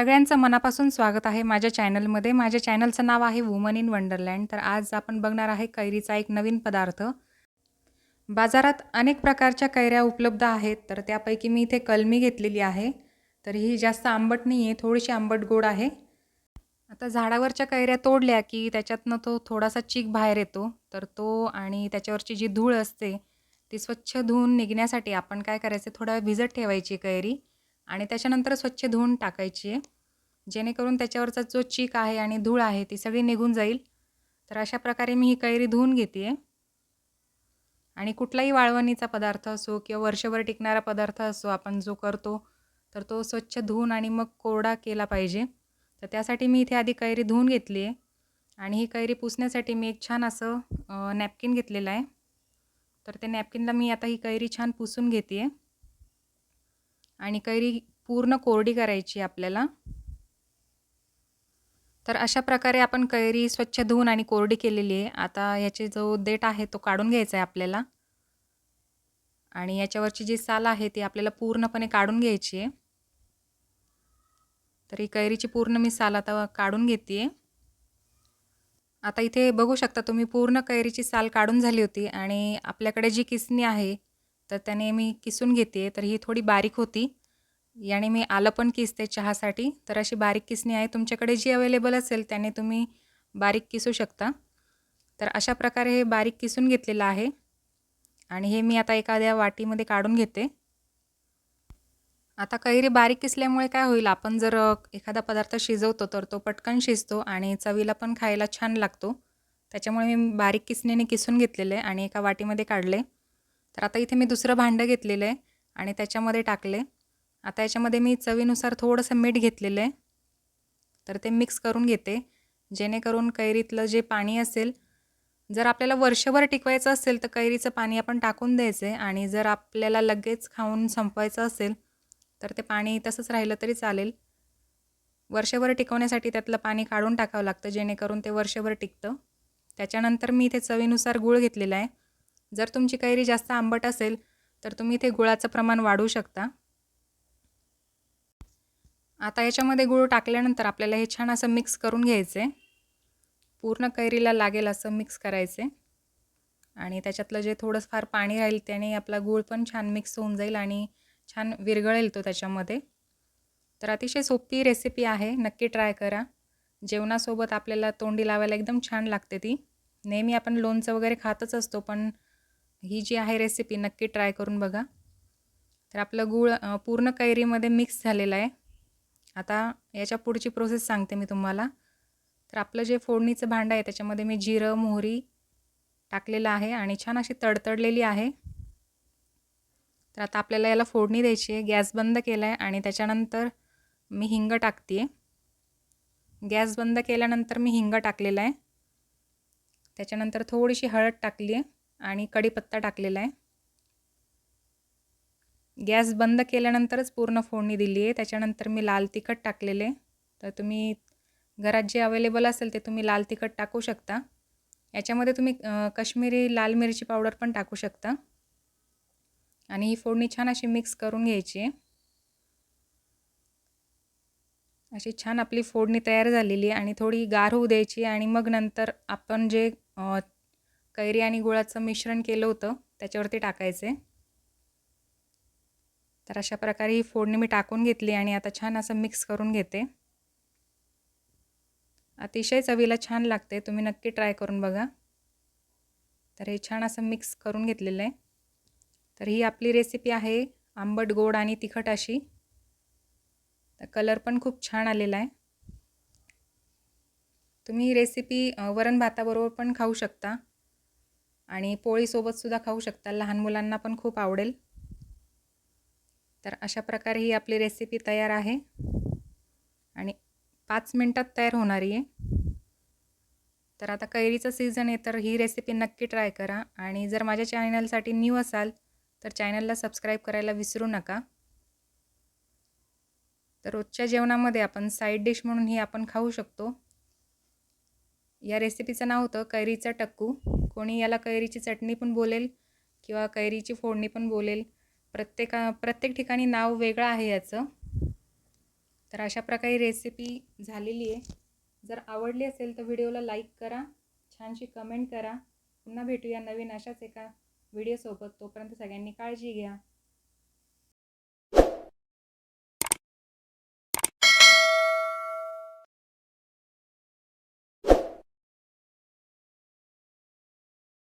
सगळ्यांचं मनापासून स्वागत आहे माझ्या चॅनलमध्ये. माझ्या चॅनलचं नाव आहे वुमन इन वंडरलँड. तर आज आपण बघणार आहे कैरीचा एक नवीन पदार्थ. बाजारात अनेक प्रकारच्या कैऱ्या उपलब्ध आहेत तर त्यापैकी मी इथे कलमी घेतलेली आहे. तर ही जास्त आंबट नाही आहे थोडीशी आंबट गोड आहे. आता झाडावरच्या कैऱ्या तोडल्या की त्याच्यातनं तो थोडासा चीक बाहेर येतो. तर तो आणि त्याच्यावरची जी धूळ असते ती स्वच्छ धुवून निघण्यासाठी आपण काय करायचं थोडा वेळ भिजत ठेवायची कैरी. आणि त्याच्यानंतर स्वच्छ धुवून टाकायची आहे. जेणेकरून त्याच्यावरचा जो चीक आहे आणि धूळ आहे ती सगळी निघून जाईल. तर अशा प्रकारे मी ही कैरी धुवून घेते आहे. आणि कुठलाही वाळवणीचा पदार्थ असो किंवा वर्षभर टिकणारा पदार्थ असो आपण जो करतो तर तो स्वच्छ धुवून आणि मग कोरडा केला पाहिजे. तर त्यासाठी मी इथे आधी कैरी धुवून घेतली आहे. आणि ही कैरी पुसण्यासाठी मी एक छान असं नॅपकिन घेतलेलं आहे. तर त्या नॅपकिनला मी आता ही कैरी छान पुसून घेते आहे. आणि कैरी पूर्ण कोरडी करायची आपल्याला. तर अशा प्रकारे आपण कैरी स्वच्छ धुवून आणि कोरडी केलेली आहे. आता याचे जो देठ आहे तो काढून घ्यायचा आहे आपल्याला. आणि याच्यावरची जी साल आहे ती आपल्याला पूर्णपणे काढून घ्यायची आहे. तर ही कैरीची पूर्ण मी साल आता काढून घेते. आता इथे बघू शकता तुम्ही पूर्ण कैरीची साल काढून झाली होती. आणि आपल्याकडे जी किसणी आहे तर त्याने मी किसून घेते तर ही थोडी बारीक होती. याने मी आलं पण किसते चहासाठी. तर अशी बारीक किसणी आहे. तुमच्याकडे जी अवेलेबल असेल त्याने तुम्ही बारीक किसू शकता. तर अशा प्रकारे हे बारीक किसून घेतलेलं आहे. आणि हे मी आता एखाद्या वाटीमध्ये काढून घेते. आता कैरी बारीक किसल्यामुळे काय होईल आपण जर एखादा पदार्थ शिजवतो तर तो पटकन शिजतो आणि चवीला पण खायला छान लागतो. त्याच्यामुळे मी बारीक किसणीने किसून घेतलेले आणि एका वाटीमध्ये काढले. तर आता इथे मी दुसरं भांडं घेतलेलं आहे आणि त्याच्यामध्ये टाकले. आता याच्यामध्ये मी चवीनुसार थोडंसं मीठ घेतलेलं आहे. तर ते मिक्स करून घेते. जेणेकरून कैरीतलं जे पाणी असेल जर आपल्याला वर्षभर टिकवायचं असेल तर कैरीचं पाणी आपण टाकून द्यायचं आहे. आणि जर आपल्याला लगेच खाऊन संपवायचं असेल तर ते पाणी तसंच राहिलं तरी चालेल. वर्षभर टिकवण्यासाठी त्यातलं पाणी काढून टाकावं लागतं जेणेकरून ते वर्षभर टिकतं. त्याच्यानंतर मी इथे चवीनुसार गूळ घेतलेला आहे. जर तुमची कैरी जास्त आंबट असेल तर तुम्ही इथे गुळाचं प्रमाण वाढवू शकता. आता याच्यामध्ये गूळ टाकल्यानंतर आपल्याला हे छान असं मिक्स करून घ्यायचे पूर्ण कैरीला लागेल असं मिक्स करायचे आणि त्याच्यातलं जे थोडंसं फार पाणी राहील त्याने आपला गूळ पण छान मिक्स होऊन जाईल आणि छान विरघळेल तो त्याच्यामध्ये. तर अतिशय सोपी रेसिपी आहे नक्की ट्राय करा. जेवणासोबत आपल्याला तोंडी लावायला एकदम छान लागते ती. नेहमी आपण लोणचं वगैरे खातच असतो पण ही जी आहे रेसिपी नक्की ट्राय करून बघा. तर आपलं गूळ पूर्ण कैरीमध्ये मिक्स झालेलं आहे. आता याच्या पुढची प्रोसेस सांगते मी तुम्हाला. तर आपलं जे फोडणीचं भांडं आहे त्याच्यामध्ये मी जिरं मोहरी टाकलेलं आहे आणि छान अशी तडतडलेली आहे. तर आता आपल्याला याला फोडणी द्यायची आहे. गॅस बंद केला आहे आणि त्याच्यानंतर मी हिंग टाकते आहे गॅस बंद केल्यानंतर मी हिंग टाकलेला आहे. त्याच्यानंतर थोडीशी हळद टाकली आहे आणि कढीपत्ता टाकलेला आहे. गॅस बंद केल्यानंतरच पूर्ण फोडणी दिली आहे. त्याच्यानंतर मी लाल तिखट टाकलेले तर तुम्ही घरात जे अवेलेबल असेल ते तुम्ही लाल तिखट टाकू शकता. याच्यामध्ये तुम्ही कश्मीरी लाल मिरची पावडर पण टाकू शकता. आणि ही फोडणी छान अशी मिक्स करून घ्यायची आहे. अशी छान आपली फोडणी तयार झालेली आहे आणि थोडी गार होऊ द्यायची आणि मग नंतर आपण जे कैरी आणि गुळाचं मिश्रण केलं होतं त्याच्यावरती टाकायचे. तर अशा प्रकारे ही फोडणी मी टाकून घेतली आणि आता छान असं मिक्स करून घेते. अतिशय चवीला छान लागते तुम्ही नक्की ट्राय करून बघा. तर हे छान असं मिक्स करून घेतलेलं आहे. तर ही आपली रेसिपी आहे आंबट गोड आणि तिखट अशी. तर कलर पण खूप छान आलेला आहे. तुम्ही ही रेसिपी वरण भाताबरोबर पण खाऊ शकता. आणि पोळीसोबतसुद्धा खाऊ शकता. लहान मुलांना पण खूप आवडेल. तर अशा प्रकारे ही आपली रेसिपी तयार आहे. आणि पाच मिनटात तयार होणारी आहे तर आता कैरीचं सीझन आहे तर ही रेसिपी नक्की ट्राय करा. आणि जर माझ्या चॅनलसाठी न्यू असाल तर चॅनलला सबस्क्राईब करायला विसरू नका. तर रोजच्या जेवणामध्ये आपण साईड डिश म्हणून ही आपण खाऊ शकतो. या रेसिपीचं नाव होतं कैरीचा टक्कू. कोणी याला कैरीची चटणी पण बोलेल किंवा कैरीची फोडणी पण बोलेल. प्रत्येका प्रत्येक ठिकाणी नाव वेगळं आहे याचं. तर अशा प्रकारे रेसिपी झालेली आहे. जर आवडली असेल तर व्हिडिओला लाईक करा. छानशी कमेंट करा. पुन्हा भेटूया नवीन अशाच एका व्हिडिओसोबत तोपर्यंत सगळ्यांनी काळजी घ्या.